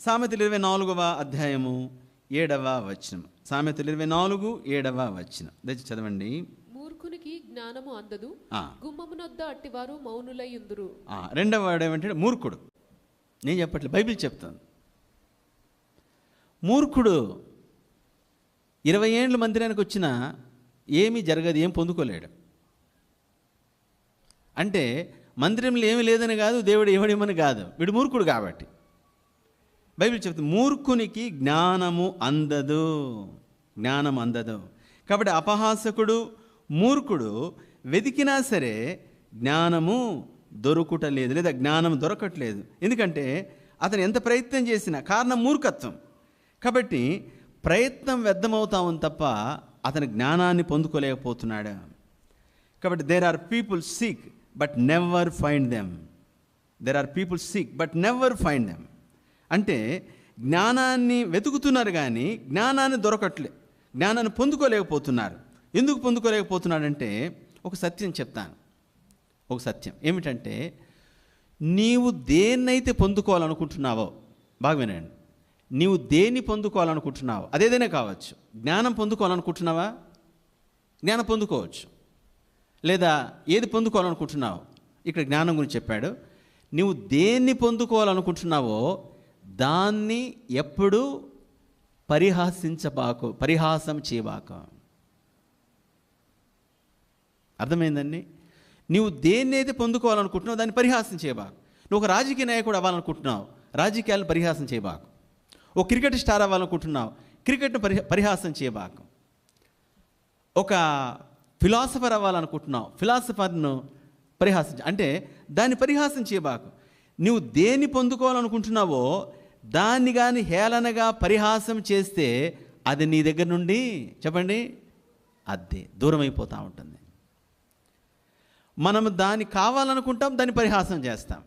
సామెతలు ఇరవై నాలుగవ అధ్యాయము ఏడవ వచనం. సామెతలు ఇరవై నాలుగు ఏడవ వచనం. దయచేసి చదవండి. మూర్ఖునికి జ్ఞానము అందదు గుమ్మమునొద్ద అట్టివారు మౌనులయ్యుందురు ఆ, రెండవ వాడు ఏమంటే మూర్ఖుడు. నేను చెప్పట్లేదు బైబిల్ చెప్తాను. మూర్ఖుడు ఇరవై ఏండ్ల మందిరానికి వచ్చినా ఏమీ జరగదు ఏం పొందుకోలేడు. అంటే మందిరంలో ఏమీ లేదని కాదు దేవుడు ఏమడేమని కాదు. వీడు మూర్ఖుడు కాబట్టి. బైబిల్ చెప్తుంది మూర్ఖునికి జ్ఞానము అందదు. జ్ఞానం అందదు. కాబట్టి అపహాసకుడు మూర్ఖుడు వెతికినా సరే జ్ఞానము దొరుకుటలేదు లేదా జ్ఞానం దొరకట్లేదు. ఎందుకంటే అతను ఎంత ప్రయత్నం చేసినా కారణం మూర్ఖత్వం. కాబట్టి ప్రయత్నం వ్యర్థమవుతామని తప్ప అతని జ్ఞానాన్ని పొందుకోలేకపోతున్నాడు. కాబట్టి there are people seek but never find them there are people seek but never find them అంటే జ్ఞానాన్ని వెతుకుతున్నారు కానీ జ్ఞానాన్ని దొరకట్లే జ్ఞానాన్ని పొందుకోలేకపోతున్నారు. ఎందుకు పొందుకోలేకపోతున్నాడంటే ఒక సత్యం చెప్తాను. ఒక సత్యం ఏమిటంటే నీవు దేన్నైతే పొందుకోవాలనుకుంటున్నావో బాగా వినండి. నీవు దేన్ని పొందుకోవాలనుకుంటున్నావో అదేదైనా కావచ్చు. జ్ఞానం పొందుకోవాలనుకుంటున్నావా? జ్ఞానం పొందుకోవచ్చు. లేదా ఏది పొందుకోవాలనుకుంటున్నావు? ఇక్కడ జ్ఞానం గురించి చెప్పాడు. నువ్వు దేన్ని పొందుకోవాలనుకుంటున్నావో దాన్ని ఎప్పుడు పరిహాసించబాకు పరిహాసం చేయబాక. అర్థమైందండి? నువ్వు దేన్ని అయితే పొందుకోవాలనుకుంటున్నావు దాన్ని పరిహాసం చేయబాకు. నువ్వు ఒక రాజకీయ నాయకుడు అవ్వాలనుకుంటున్నావు రాజకీయాలను పరిహాసం చేయబాకు. ఒక క్రికెట్ స్టార్ అవ్వాలనుకుంటున్నావు క్రికెట్ను పరి పరిహాసం చేయబాకు. ఒక ఫిలాసఫర్ అవ్వాలనుకుంటున్నావు ఫిలాసఫర్ను పరిహాసం అంటే దాన్ని పరిహాసం చేయబాకు. నువ్వు దేన్ని పొందుకోవాలనుకుంటున్నావో దాన్ని కానీ హేళనగా పరిహాసం చేస్తే అది నీ దగ్గర నుండి చెప్పండి అదే దూరం అయిపోతూ ఉంటుంది. మనం దాన్ని కావాలనుకుంటాం దాన్ని పరిహాసం చేస్తాం.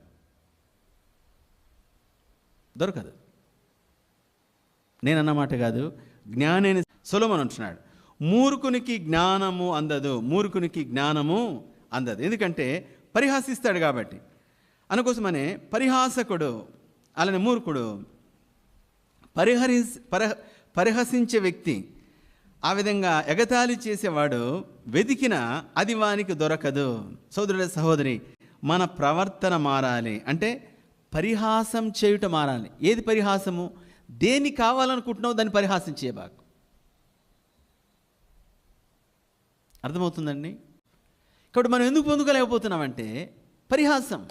దొరకదు. నేను అన్నమాట కాదు జ్ఞానేని సొలమన్ అంటున్నాడు మూర్ఖునికి జ్ఞానము అందదు మూర్ఖునికి జ్ఞానము అందదు. ఎందుకంటే పరిహాసిస్తాడు కాబట్టి. అందుకోసమనే పరిహాసకుడు అలానే మూర్ఖుడు. పరిహరి పరహ పరిహసించే వ్యక్తి. ఆ విధంగా ఎగతాళి చేసేవాడు వెతికినా అది వానికి దొరకదు. సోదరుడు సహోదరి మన ప్రవర్తన మారాలి. అంటే పరిహాసం చేయుట మారాలి. ఏది పరిహాసము? దేని కావాలనుకుంటున్నావు దాన్ని పరిహాసం చేయబాకు అర్థమవుతుందండి? కాబట్టి మనం ఎందుకు పొందుకోలేకపోతున్నామంటే పరిహాసం.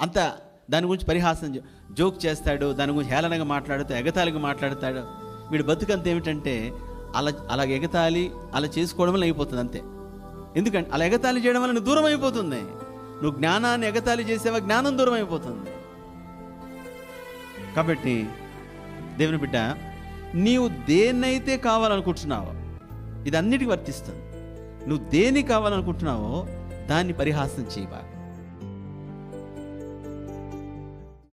అంత దాని గురించి పరిహాసం జోక్ చేస్తాడు దాని గురించి హేళనగా మాట్లాడుతూ ఎగతాళిగా మాట్లాడతాడు. వీడి బతుకంత ఏమిటంటే అలా అలా ఎగతాళి అలా చేసుకోవడం వల్ల అయిపోతుంది అంతే. ఎందుకంటే అలా ఎగతాళి చేయడం వల్ల నువ్వు దూరం అయిపోతుంది. నువ్వు జ్ఞానాన్ని ఎగతాళి చేసేవా జ్ఞానం దూరం అయిపోతుంది. కాబట్టి దేవుని బిడ్డ నీవు దేన్నైతే కావాలనుకుంటున్నావో ఇది అన్నిటికీ వర్తిస్తుంది. నువ్వు దేన్ని కావాలనుకుంటున్నావో దాన్ని పరిహాసం చేయబాక.